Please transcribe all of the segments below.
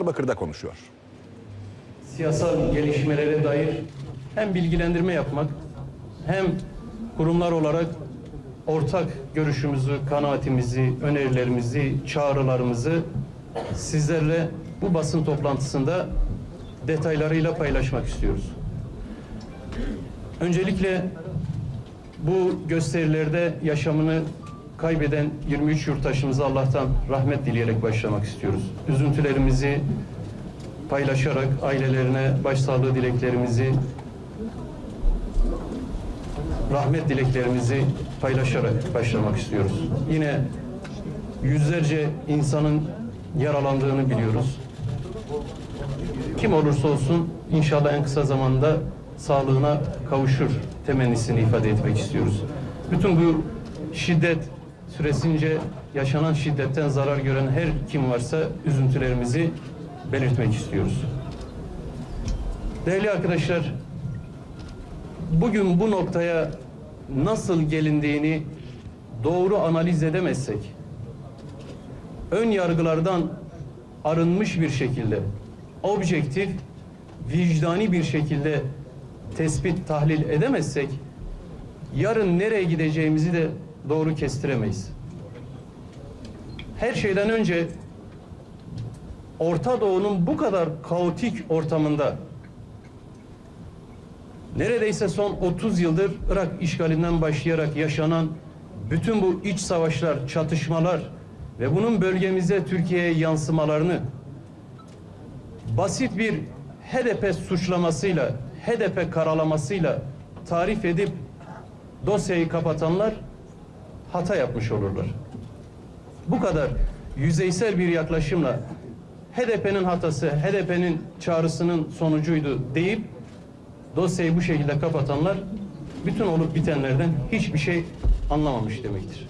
Diyarbakır'da konuşuyor. siyasal gelişmelere dair hem bilgilendirme yapmak hem kurumlar olarak ortak görüşümüzü, kanaatimizi, önerilerimizi, çağrılarımızı sizlerle bu basın toplantısında detaylarıyla paylaşmak istiyoruz. Öncelikle bu gösterilerde yaşamını kaybeden 23 yurttaşımıza Allah'tan rahmet dileyerek başlamak istiyoruz. Üzüntülerimizi paylaşarak ailelerine başsağlığı dileklerimizi rahmet dileklerimizi paylaşarak başlamak istiyoruz. Yine yüzlerce insanın yaralandığını biliyoruz. Kim olursa olsun inşallah en kısa zamanda sağlığına kavuşur temennisini ifade etmek istiyoruz. Bütün bu şiddet süresince yaşanan şiddetten zarar gören her kim varsa üzüntülerimizi belirtmek istiyoruz. Değerli arkadaşlar, bugün bu noktaya nasıl gelindiğini doğru analiz edemezsek, ön yargılardan arınmış bir şekilde, objektif, vicdani bir şekilde tespit, tahlil edemezsek, yarın nereye gideceğimizi de doğru kestiremeyiz. Her şeyden önce Orta Doğu'nun bu kadar kaotik ortamında neredeyse son 30 yıldır Irak işgalinden başlayarak yaşanan bütün bu iç savaşlar, çatışmalar ve bunun bölgemize Türkiye'ye yansımalarını basit bir HDP suçlamasıyla, HDP karalamasıyla tarif edip dosyayı kapatanlar hata yapmış olurlar. Bu kadar yüzeysel bir yaklaşımla HDP'nin hatası, HDP'nin çağrısının sonucuydu deyip dosyayı bu şekilde kapatanlar bütün olup bitenlerden hiçbir şey anlamamış demektir.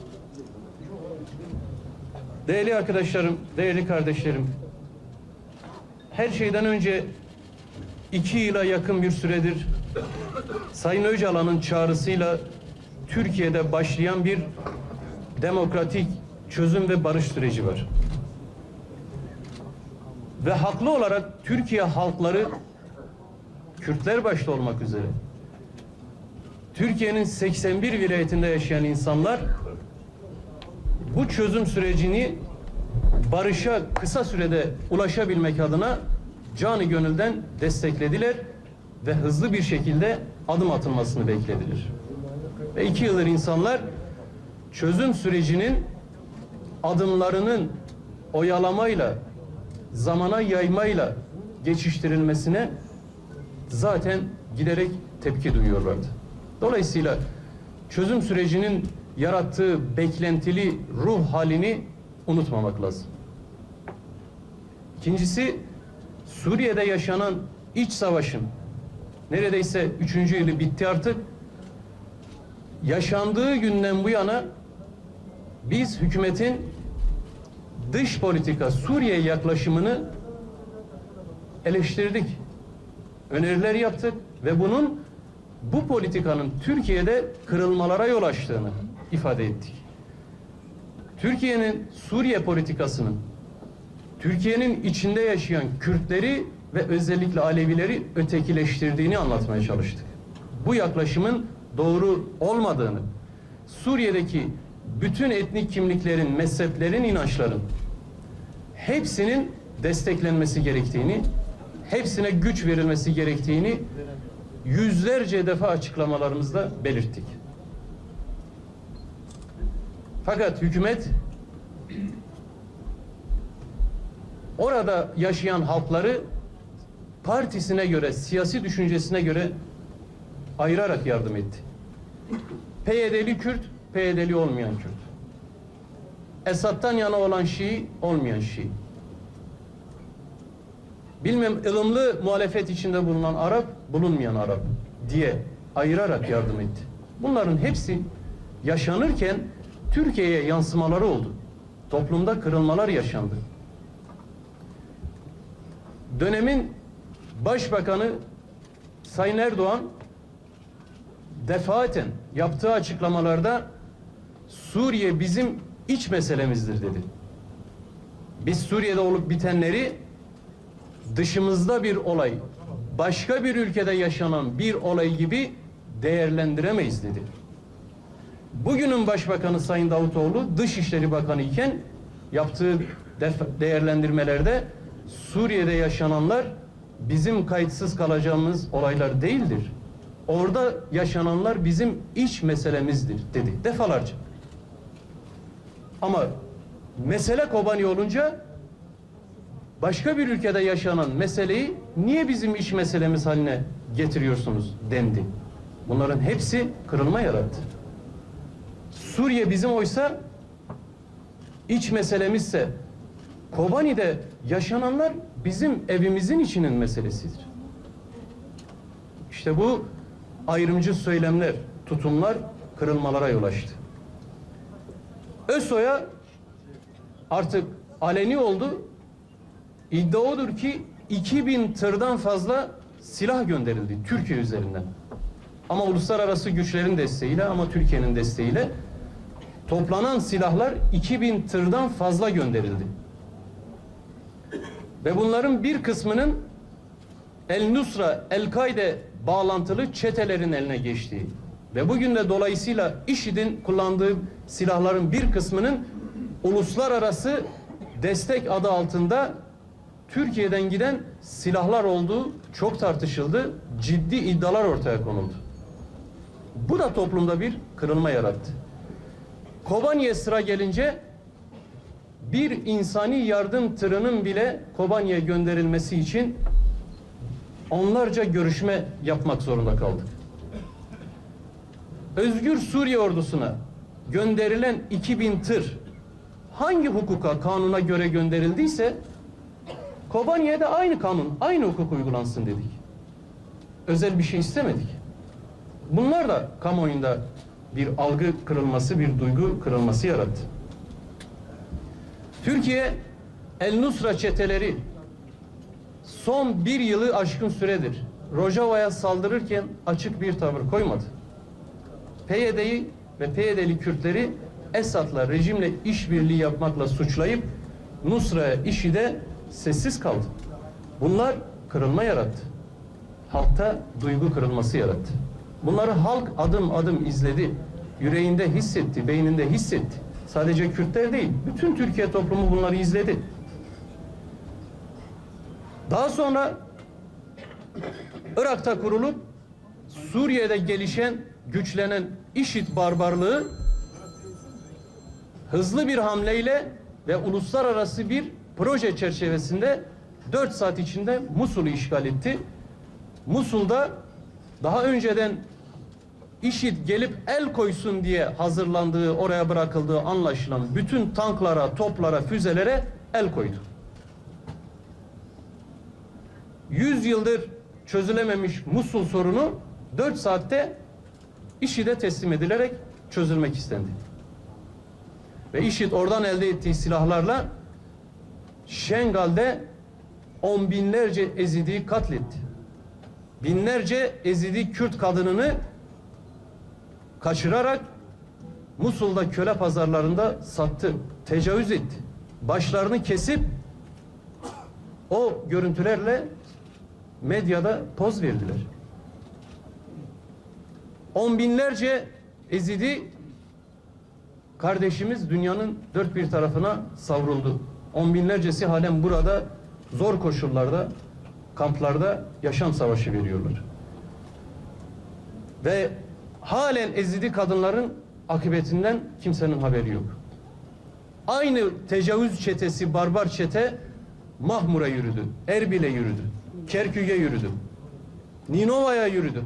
Değerli arkadaşlarım, değerli kardeşlerim, her şeyden önce iki yıla yakın bir süredir Sayın Öcalan'ın çağrısıyla Türkiye'de başlayan bir demokratik çözüm ve barış süreci var. Ve haklı olarak Türkiye halkları Kürtler başta olmak üzere Türkiye'nin 81 vilayetinde yaşayan insanlar bu çözüm sürecini barışa kısa sürede ulaşabilmek adına canı gönülden desteklediler ve hızlı bir şekilde adım atılmasını beklediler. Ve iki yıldır insanlar çözüm sürecinin adımlarının oyalamayla, zamana yaymayla geçiştirilmesine zaten giderek tepki duyuyorlardı. Dolayısıyla çözüm sürecinin yarattığı beklentili ruh halini unutmamak lazım. İkincisi Suriye'de yaşanan iç savaşın neredeyse üçüncü yılı bitti artık. Yaşandığı günden bu yana biz hükümetin dış politika Suriye yaklaşımını eleştirdik. Öneriler yaptık ve bunun bu politikanın Türkiye'de kırılmalara yol açtığını ifade ettik. Türkiye'nin Suriye politikasının Türkiye'nin içinde yaşayan Kürtleri ve özellikle Alevileri ötekileştirdiğini anlatmaya çalıştık. Bu yaklaşımın doğru olmadığını, Suriye'deki bütün etnik kimliklerin, mezheplerin, inançların hepsinin desteklenmesi gerektiğini, hepsine güç verilmesi gerektiğini yüzlerce defa açıklamalarımızda belirttik. Fakat hükümet orada yaşayan halkları partisine göre, siyasi düşüncesine göre ayırarak yardım etti. PYD'li Kürt, PYD'li olmayan Kürt. Esad'dan yana olan Şii, olmayan Şii. Bilmem ılımlı muhalefet içinde bulunan Arap, bulunmayan Arap diye ayırarak yardım etti. Bunların hepsi yaşanırken Türkiye'ye yansımaları oldu. Toplumda kırılmalar yaşandı. Dönemin Başbakanı Sayın Erdoğan defaten yaptığı açıklamalarda Suriye bizim iç meselemizdir dedi. Biz Suriye'de olup bitenleri dışımızda bir olay, başka bir ülkede yaşanan bir olay gibi değerlendiremeyiz dedi. Bugünün Başbakanı Sayın Davutoğlu Dışişleri Bakanı iken yaptığı değerlendirmelerde Suriye'de yaşananlar bizim kayıtsız kalacağımız olaylar değildir. Orada yaşananlar bizim iç meselemizdir dedi defalarca. Ama mesele Kobani olunca başka bir ülkede yaşanan meseleyi niye bizim iç meselemiz haline getiriyorsunuz dendi. Bunların hepsi kırılma yarattı. Suriye bizim oysa iç meselemizse Kobani'de yaşananlar bizim evimizin içinin meselesidir. İşte bu ayrımcı söylemler, tutumlar kırılmalara yol açtı. ÖSO'ya artık aleni oldu. İddia odur ki 2000 tırdan fazla silah gönderildi Türkiye üzerinden. Ama uluslararası güçlerin desteğiyle ama Türkiye'nin desteğiyle toplanan silahlar 2000 tırdan fazla gönderildi. Ve bunların bir kısmının El Nusra, El Kaide bağlantılı çetelerin eline geçtiği ve bugün de dolayısıyla IŞİD'in kullandığı silahların bir kısmının uluslararası destek adı altında Türkiye'den giden silahlar olduğu çok tartışıldı. Ciddi iddialar ortaya konuldu. Bu da toplumda bir kırılma yarattı. Kobani'ye sıra gelince bir insani yardım tırının bile Kobani'ye gönderilmesi için onlarca görüşme yapmak zorunda kaldık. Özgür Suriye ordusuna gönderilen 2000 tır hangi hukuka, kanuna göre gönderildiyse Kobani'ye aynı kanun, aynı hukuk uygulansın dedik. Özel bir şey istemedik. Bunlar da kamuoyunda bir algı kırılması, bir duygu kırılması yarattı. Türkiye El Nusra çeteleri son bir yılı aşkın süredir Rojava'ya saldırırken açık bir tavır koymadı. PYD'yi ve PYD'li Kürtleri Esad'la, rejimle işbirliği yapmakla suçlayıp Nusra'ya, IŞİD'e sessiz kaldı. Bunlar kırılma yarattı. Halkta duygu kırılması yarattı. Bunları halk adım adım izledi. Yüreğinde hissetti, beyninde hissetti. Sadece Kürtler değil, bütün Türkiye toplumu bunları izledi. Daha sonra Irak'ta kurulup Suriye'de gelişen, güçlenen IŞİD barbarlığı hızlı bir hamleyle ve uluslararası bir proje çerçevesinde 4 saat içinde Musul'u işgal etti. Musul'da daha önceden IŞİD gelip el koysun diye hazırlandığı, oraya bırakıldığı anlaşılan bütün tanklara, toplara, füzelere el koydu. 100 yıldır çözülememiş Musul sorunu 4 saatte IŞİD'e teslim edilerek çözülmek istendi. Ve IŞİD oradan elde ettiği silahlarla Şengal'de on binlerce Ezidi katletti. Binlerce Ezidi Kürt kadınını kaçırarak Musul'da köle pazarlarında sattı, tecavüz etti. Başlarını kesip o görüntülerle medyada poz verdiler. On binlerce Ezidi kardeşimiz dünyanın dört bir tarafına savruldu. On binlercesi halen burada zor koşullarda, kamplarda yaşam savaşı veriyorlar. Ve halen Ezidi kadınların akıbetinden kimsenin haberi yok. Aynı tecavüz çetesi, barbar çete Mahmur'a yürüdü, Erbil'e yürüdü, Kerkük'e yürüdü, Ninova'ya yürüdü.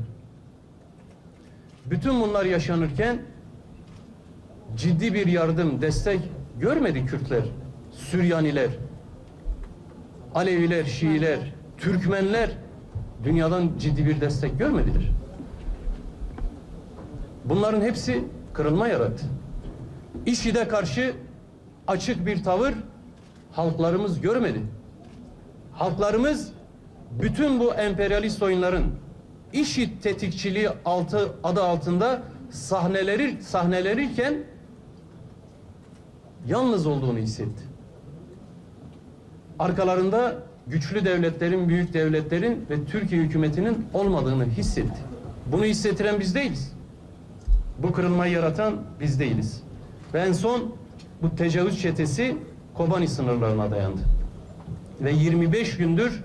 Bütün bunlar yaşanırken ciddi bir yardım, destek görmedi Kürtler, Süryaniler, Aleviler, Şiiler, Türkmenler dünyadan ciddi bir destek görmediler. Bunların hepsi kırılma yarattı. IŞİD'e karşı açık bir tavır halklarımız görmedi. Halklarımız bütün bu emperyalist oyunların IŞİD tetikçiliği altı adı altında sahneleri sahnelerirken yalnız olduğunu hissetti. Arkalarında güçlü devletlerin, büyük devletlerin ve Türkiye hükümetinin olmadığını hissetti. Bunu hissettiren biz değiliz. Bu kırılmayı yaratan biz değiliz. Ve en son bu tecavüz çetesi Kobani sınırlarına dayandı. Ve 25 gündür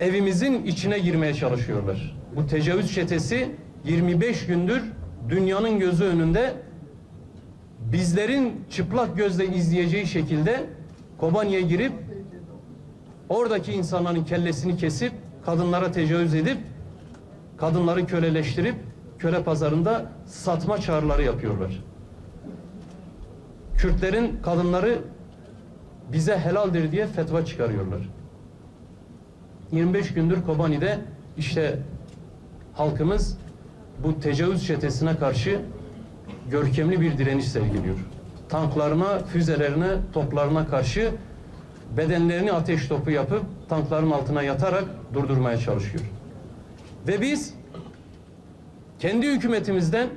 evimizin içine girmeye çalışıyorlar. Bu tecavüz çetesi 25 gündür dünyanın gözü önünde bizlerin çıplak gözle izleyeceği şekilde Kobani'ye girip oradaki insanların kellesini kesip kadınlara tecavüz edip kadınları köleleştirip köle pazarında satma çağrıları yapıyorlar. Kürtlerin kadınları bize helaldir diye fetva çıkarıyorlar. 25 gündür Kobani'de işte halkımız bu tecavüz çetesine karşı görkemli bir direniş sergiliyor. Tanklarına, füzelerine, toplarına karşı bedenlerini ateş topu yapıp tankların altına yatarak durdurmaya çalışıyor. Ve biz kendi hükümetimizden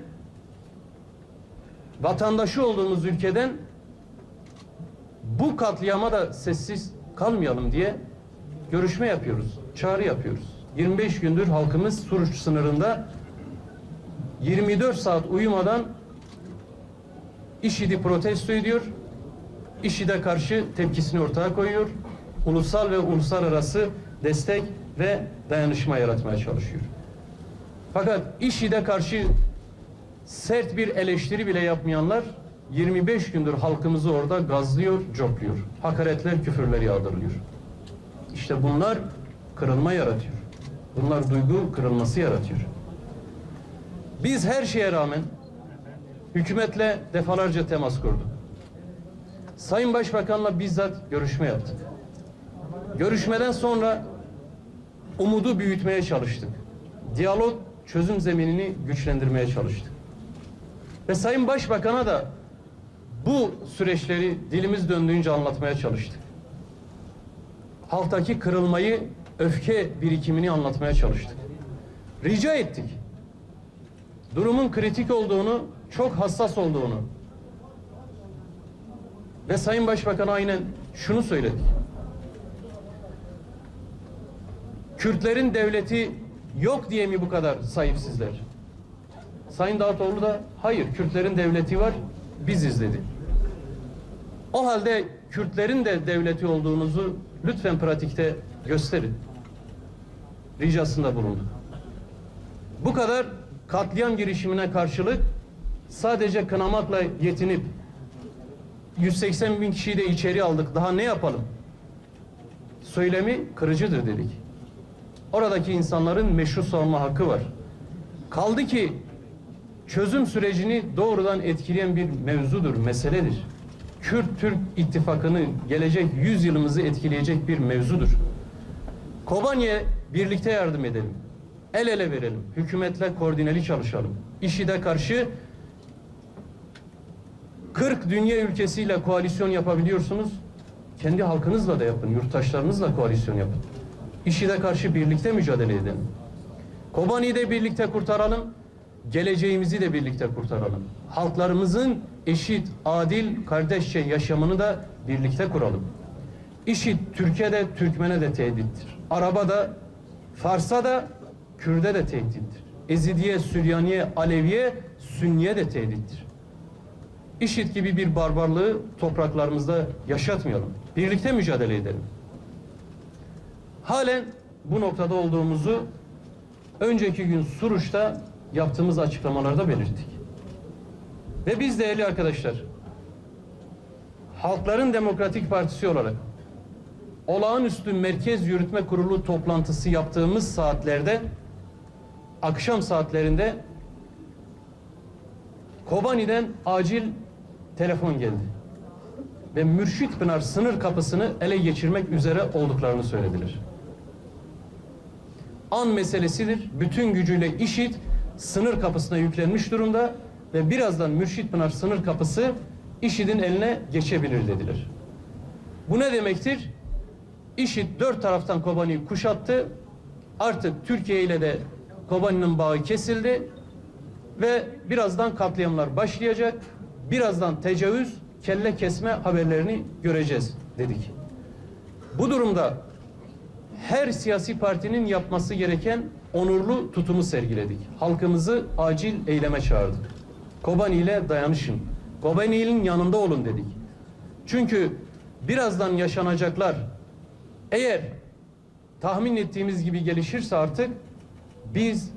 vatandaşı olduğumuz ülkeden bu katliama da sessiz kalmayalım diye görüşme yapıyoruz, çağrı yapıyoruz. 25 gündür halkımız Suruç sınırında 24 saat uyumadan IŞİD'i protesto ediyor. IŞİD'e karşı tepkisini ortaya koyuyor. Ulusal ve uluslararası destek ve dayanışma yaratmaya çalışıyor. Fakat IŞİD'e karşı sert bir eleştiri bile yapmayanlar 25 gündür halkımızı orada gazlıyor, copluyor. Hakaretler, küfürler yağdırılıyor. İşte bunlar kırılma yaratıyor. Bunlar duygu kırılması yaratıyor. Biz her şeye rağmen hükümetle defalarca temas kurduk. Sayın Başbakan'la bizzat görüşme yaptık. Görüşmeden sonra umudu büyütmeye çalıştık. Diyalog çözüm zeminini güçlendirmeye çalıştık. Ve Sayın Başbakan'a da bu süreçleri dilimiz döndüğünce anlatmaya çalıştık. Halktaki kırılmayı, öfke birikimini anlatmaya çalıştık. Rica ettik. Durumun kritik olduğunu, çok hassas olduğunu ve Sayın Başbakan aynen şunu söyledi. Kürtlerin devleti yok diye mi bu kadar sahipsizler? Sayın Davutoğlu da hayır Kürtlerin devleti var biziz dedi. O halde Kürtlerin de devleti olduğunuzu lütfen pratikte gösterin. Ricasında bulunduk. Bu kadar katliam girişimine karşılık sadece kınamakla yetinip 180 bin kişiyi de içeri aldık. Daha ne yapalım? Söylemi kırıcıdır dedik. Oradaki insanların meşru sorma hakkı var. Kaldı ki çözüm sürecini doğrudan etkileyen bir mevzudur, meseledir. Kürt-Türk ittifakını gelecek 100 yılımızı etkileyecek bir mevzudur. Kobani'ye birlikte yardım edelim. El ele verelim. Hükümetle koordineli çalışalım. İşide karşı 40 dünya ülkesiyle koalisyon yapabiliyorsunuz. Kendi halkınızla da yapın, yurttaşlarınızla koalisyon yapın. İşide karşı birlikte mücadele edelim. Kobani'yi de birlikte kurtaralım. Geleceğimizi de birlikte kurtaralım. Halklarımızın eşit, adil, kardeşçe yaşamını da birlikte kuralım. İşit Türkiye'de, Türkmen'e de tehdittir. Araba da, Fars'a da, Kürt'e de tehdittir. Ezidiye, Süryaniye, Aleviye, Sünniye de tehdittir. İşit gibi bir barbarlığı topraklarımızda yaşatmayalım. Birlikte mücadele edelim. Halen bu noktada olduğumuzu önceki gün Suruç'ta yaptığımız açıklamalarda belirttik. Ve biz değerli arkadaşlar, Halkların Demokratik Partisi olarak olağanüstü Merkez Yürütme Kurulu toplantısı yaptığımız saatlerde akşam saatlerinde Kobani'den acil telefon geldi. Ve Mürşit Pınar sınır kapısını ele geçirmek üzere olduklarını söylediler. An meselesidir. Bütün gücüyle IŞİD sınır kapısına yüklenmiş durumda ve birazdan Mürşit Pınar sınır kapısı IŞİD'in eline geçebilir dediler. Bu ne demektir? IŞİD dört taraftan Kobani'yi kuşattı. Artık Türkiye ile de Kobani'nin bağı kesildi ve birazdan katliamlar başlayacak. Birazdan tecavüz, kelle kesme haberlerini göreceğiz dedik. Bu durumda her siyasi partinin yapması gereken onurlu tutumu sergiledik. Halkımızı acil eyleme çağırdık. Kobani ile dayanışın. Kobani'nin yanında olun dedik. Çünkü birazdan yaşanacaklar eğer tahmin ettiğimiz gibi gelişirse artık biz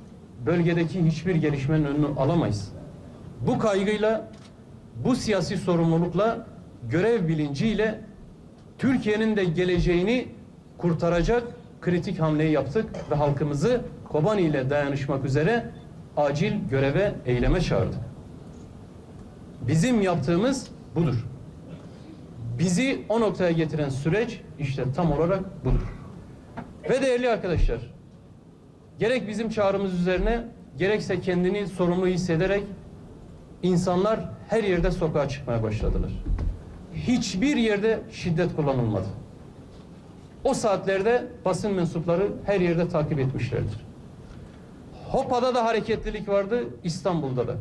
bölgedeki hiçbir gelişmenin önünü alamayız. Bu kaygıyla, bu siyasi sorumlulukla, görev bilinciyle Türkiye'nin de geleceğini kurtaracak kritik hamleyi yaptık ve halkımızı Kobani ile dayanışmak üzere acil göreve, eyleme çağırdık. Bizim yaptığımız budur. Bizi o noktaya getiren süreç işte tam olarak budur. Ve değerli arkadaşlar, gerek bizim çağrımız üzerine, gerekse kendini sorumlu hissederek insanlar her yerde sokağa çıkmaya başladılar. Hiçbir yerde şiddet kullanılmadı. O saatlerde basın mensupları her yerde takip etmişlerdir. Hopa'da da hareketlilik vardı, İstanbul'da da.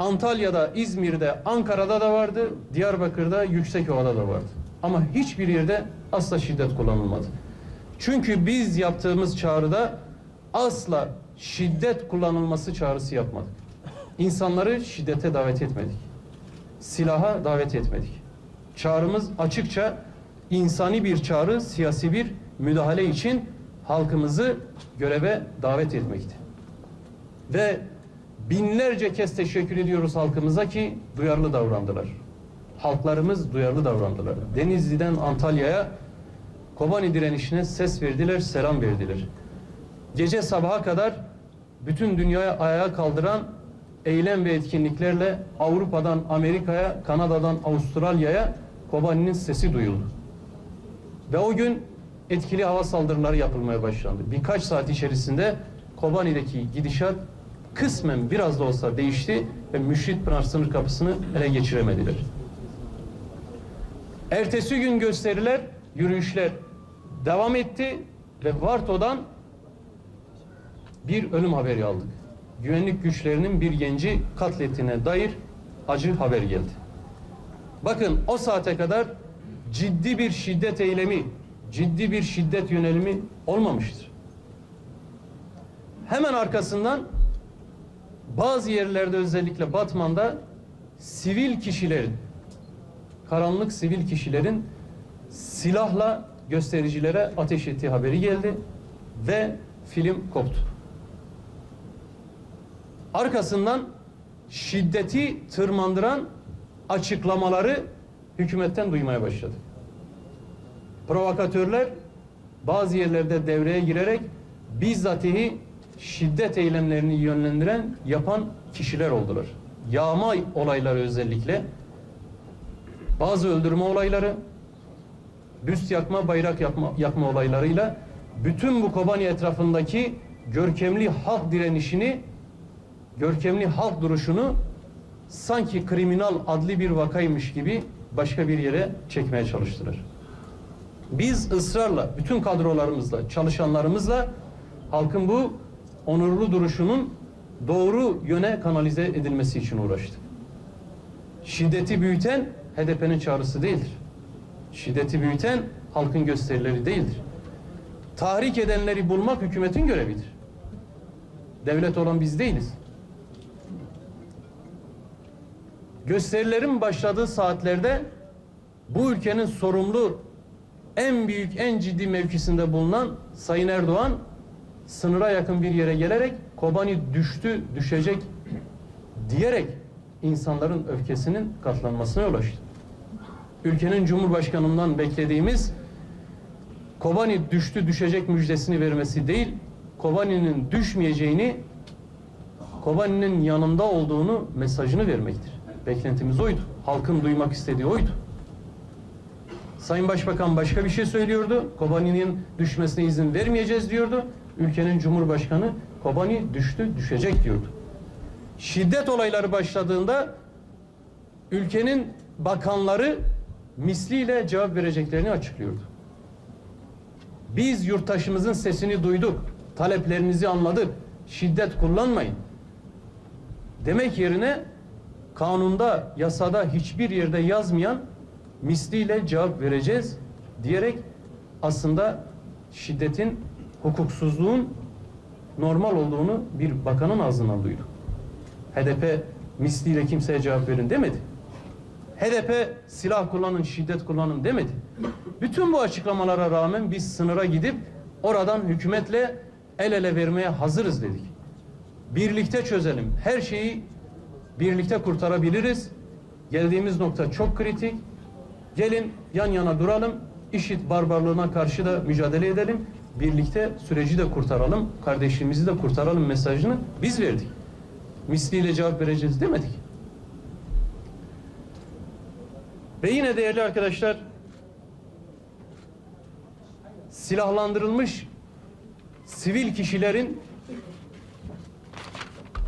Antalya'da, İzmir'de, Ankara'da da vardı, Diyarbakır'da, Yüksekova'da da vardı. Ama hiçbir yerde asla şiddet kullanılmadı. Çünkü biz yaptığımız çağrıda asla şiddet kullanılması çağrısı yapmadık. İnsanları şiddete davet etmedik. Silaha davet etmedik. Çağrımız açıkça insani bir çağrı, siyasi bir müdahale için halkımızı göreve davet etmekti. Ve binlerce kez teşekkür ediyoruz halkımıza ki duyarlı davrandılar. Halklarımız duyarlı davrandılar. Denizli'den Antalya'ya Kobani direnişine ses verdiler, selam verdiler. Gece sabaha kadar bütün dünyaya ayağa kaldıran eylem ve etkinliklerle Avrupa'dan Amerika'ya, Kanada'dan Avustralya'ya Kobani'nin sesi duyuldu. Ve o gün etkili hava saldırıları yapılmaya başlandı. Birkaç saat içerisinde Kobani'deki gidişat kısmen biraz da olsa değişti ve Müşrit Pınar sınır kapısını ele geçiremediler. Ertesi gün gösteriler, yürüyüşler devam etti ve Varto'dan bir ölüm haberi aldık. Güvenlik güçlerinin bir genci katlettiğine dair acı haber geldi. Bakın o saate kadar ciddi bir şiddet eylemi, ciddi bir şiddet yönelimi olmamıştır. Hemen arkasından bazı yerlerde özellikle Batman'da sivil kişilerin, karanlık sivil kişilerin silahla göstericilere ateş ettiği haberi geldi ve film koptu. Arkasından şiddeti tırmandıran açıklamaları hükümetten duymaya başladık. Provokatörler bazı yerlerde devreye girerek bizzatihi şiddet eylemlerini yönlendiren, yapan kişiler oldular. Yağma olayları özellikle, bazı öldürme olayları, büst yakma, bayrak yakma, yakma olaylarıyla bütün bu Kobani etrafındaki görkemli halk direnişini, görkemli halk duruşunu sanki kriminal adli bir vakaymış gibi başka bir yere çekmeye çalıştılar. Biz ısrarla, bütün kadrolarımızla, çalışanlarımızla halkın bu onurlu duruşunun doğru yöne kanalize edilmesi için uğraştık. Şiddeti büyüten HDP'nin çağrısı değildir. Şiddeti büyüten halkın gösterileri değildir. Tahrik edenleri bulmak hükümetin görevidir. Devlet olan biz değiliz. Gösterilerin başladığı saatlerde bu ülkenin sorumlu en büyük, en ciddi mevkisinde bulunan Sayın Erdoğan sınıra yakın bir yere gelerek Kobani düştü, düşecek diyerek insanların öfkesinin katlanmasına yol açtı. Ülkenin Cumhurbaşkanı'ndan beklediğimiz Kobani düştü, düşecek müjdesini vermesi değil, Kobani'nin düşmeyeceğini, Kobani'nin yanında olduğunu mesajını vermektir. Beklentimiz oydu. Halkın duymak istediği oydu. Sayın Başbakan başka bir şey söylüyordu. Kobani'nin düşmesine izin vermeyeceğiz diyordu. Ülkenin Cumhurbaşkanı Kobani düştü, düşecek diyordu. Şiddet olayları başladığında ülkenin bakanları misliyle cevap vereceklerini açıklıyordu. Biz yurttaşımızın sesini duyduk, taleplerinizi anladık, şiddet kullanmayın. Demek yerine kanunda, yasada hiçbir yerde yazmayan misliyle cevap vereceğiz diyerek aslında şiddetin, hukuksuzluğun normal olduğunu bir bakanın ağzından duyduk. HDP misliyle kimseye cevap verin demedi. HDP silah kullanın, şiddet kullanın demedi. Bütün bu açıklamalara rağmen biz sınıra gidip oradan hükümetle el ele vermeye hazırız dedik. Birlikte çözelim. Her şeyi birlikte kurtarabiliriz. Geldiğimiz nokta çok kritik. Gelin yan yana duralım. İşit barbarlığına karşı da mücadele edelim. Birlikte süreci de kurtaralım. Kardeşliğimizi de kurtaralım mesajını biz verdik. Misliyle cevap vereceğiz demedik. Ve yine değerli arkadaşlar silahlandırılmış sivil kişilerin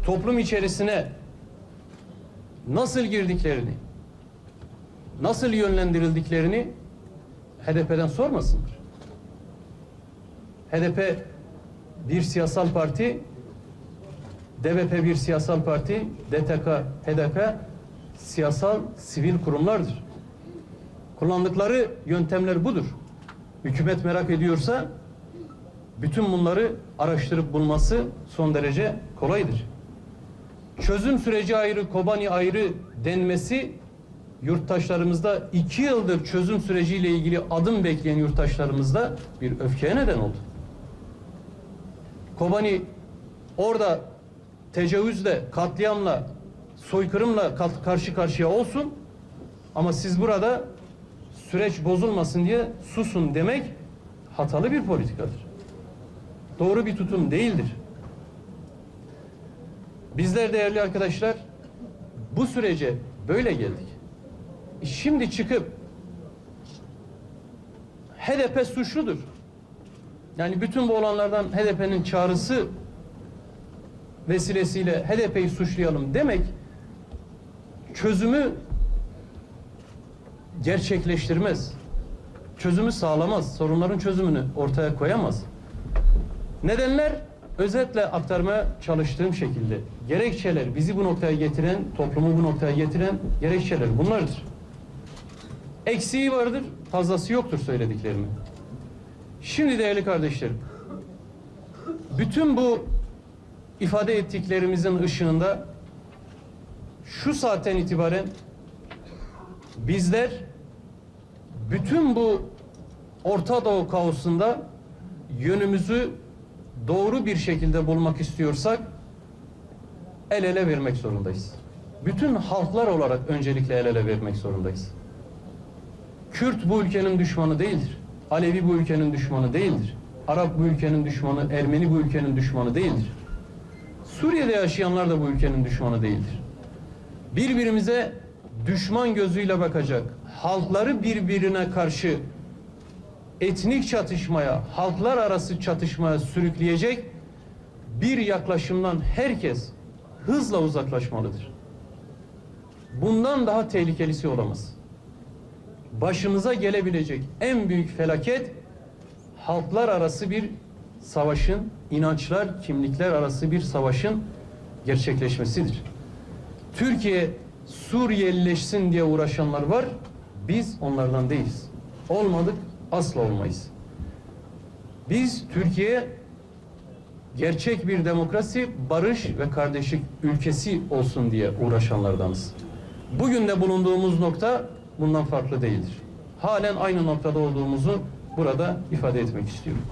toplum içerisine nasıl girdiklerini, nasıl yönlendirildiklerini HDP'den sormasınlar. HDP bir siyasal parti, DBP bir siyasal parti, DTK, HDP siyasal sivil kurumlardır. Kullandıkları yöntemler budur. Hükümet merak ediyorsa bütün bunları araştırıp bulması son derece kolaydır. Çözüm süreci ayrı, Kobani ayrı denmesi yurttaşlarımızda iki yıldır çözüm süreciyle ilgili adım bekleyen yurttaşlarımızda bir öfkeye neden oldu. Kobani orada tecavüzle, katliamla, soykırımla karşı karşıya olsun ama siz burada süreç bozulmasın diye susun demek hatalı bir politikadır. Doğru bir tutum değildir. Bizler değerli arkadaşlar bu sürece böyle geldik. Şimdi çıkıp HDP suçludur. Yani bütün bu olanlardan HDP'nin çağrısı vesilesiyle HDP'yi suçlayalım demek çözümü gerçekleştirmez. Çözümü sağlamaz. Sorunların çözümünü ortaya koyamaz. Nedenler özetle aktarmaya çalıştığım şekilde gerekçeler bizi bu noktaya getiren, toplumu bu noktaya getiren gerekçeler bunlardır. Eksiği vardır, fazlası yoktur söylediklerimin. Şimdi değerli kardeşlerim, bütün bu ifade ettiklerimizin ışığında şu saatten itibaren bizler bütün bu Orta Doğu kaosunda yönümüzü doğru bir şekilde bulmak istiyorsak el ele vermek zorundayız. Bütün halklar olarak öncelikle el ele vermek zorundayız. Kürt bu ülkenin düşmanı değildir. Alevi bu ülkenin düşmanı değildir. Arap bu ülkenin düşmanı, Ermeni bu ülkenin düşmanı değildir. Suriye'de yaşayanlar da bu ülkenin düşmanı değildir. Birbirimize düşman gözüyle bakacak, halkları birbirine karşı etnik çatışmaya, halklar arası çatışmaya sürükleyecek bir yaklaşımdan herkes hızla uzaklaşmalıdır. Bundan daha tehlikelisi olamaz. Başımıza gelebilecek en büyük felaket halklar arası bir savaşın, inançlar, kimlikler arası bir savaşın gerçekleşmesidir. Türkiye Suriyelileşsin diye uğraşanlar var. Biz onlardan değiliz. Olmadık, asla olmayız. Biz Türkiye gerçek bir demokrasi, barış ve kardeşlik ülkesi olsun diye uğraşanlardanız. Bugün de bulunduğumuz nokta bundan farklı değildir. Halen aynı noktada olduğumuzu burada ifade etmek istiyorum.